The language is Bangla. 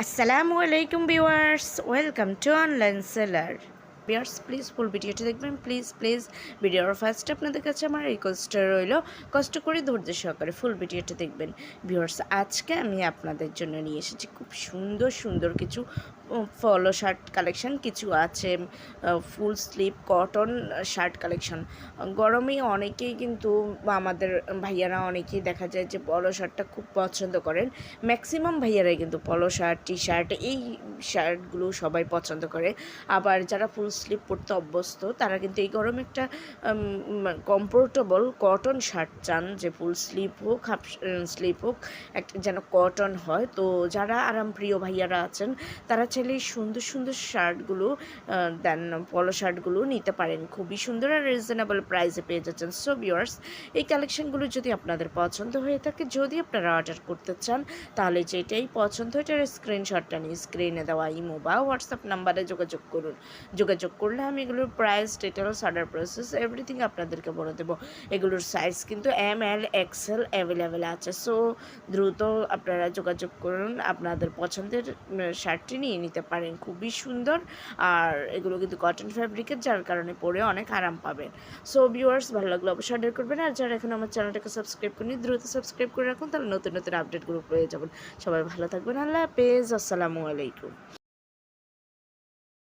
আসসালামু আলাইকুম viewers welcome to online seller viewers please full ভিডিওটি দেখবেন। প্লিজ প্লিজ ভিডিওর ফার্স্ট আপনাদের কাছে আমার রিকোয়েস্টটা রইল। কষ্ট করে ধৈর্য সহকারে ফুল ভিডিওটি দেখবেন। ভিউয়ার্স আজকে আমি আপনাদের জন্য নিয়ে এসেছি খুব সুন্দর সুন্দর কিছু ফলো শার্ট কালেকশন, কিছু আছে full sleeve, cotton shirt collection. গরমে অনেকেই কিন্তু আমাদের ভাইয়ারা অনেকেই দেখা যায় যে পলো শার্টটা খুব পছন্দ করেন। ম্যাক্সিমাম ভাইয়ারাই কিন্তু পলো শার্ট টি শার্ট এই শার্টগুলো সবাই পছন্দ করে। আবার যারা ফুল স্লিপ পরতে অভ্যস্ত, তারা কিন্তু এই গরমে একটা কমফোর্টেবল কটন শার্ট চান, যে ফুল স্লিপ হোক, হাফ স্লিপ হোক একটা যেন কটন হয়। তো যারা আরামপ্রিয় ভাইয়ারা আছেন, তারা এই সুন্দর সুন্দর শার্টগুলো দেন পলো শার্টগুলো নিতে পারেন। খুবই সুন্দর আর রিজনেবল প্রাইসে পেয়ে যাচ্ছেন। সো ভিউয়ার্স এই কালেকশনগুলো যদি আপনাদের পছন্দ হয়ে থাকে, যদি আপনারা অর্ডার করতে চান, তাহলে যেটাই পছন্দ এটার স্ক্রিনশটটা নিয়ে স্ক্রিনে দেওয়া ইমো বা হোয়াটসঅ্যাপ নাম্বারে যোগাযোগ করুন। যোগাযোগ করলে আমি এগুলোর price details order process everything আপনাদেরকে বলে দেবো। এগুলোর সাইজ কিন্তু এম এল এক্সেল অ্যাভেলেবেল আছে। সো দ্রুত আপনারা যোগাযোগ করুন। আপনাদের পছন্দের শার্টটি নিয়ে নিতে পারেন। খুবই সুন্দর। আর এগুলো কিন্তু কটন ফ্যাব্রিকের যার কারণে পরে অনেক আরাম পাবেন। সো ভিউয়ার্স ভালো লাগলে অবশ্যই অর্ডার করবেন। আর যারা এখন আমার চ্যানেলটাকে সাবস্ক্রাইব করেনি দ্রুত সাবস্ক্রাইব করে রাখুন। তাহলে নতুন নতুন আপডেটগুলো পেয়ে যাবেন। সবাই ভালো থাকবেন। আল্লাহ হাফেজ। আসসালামু আলাইকুম।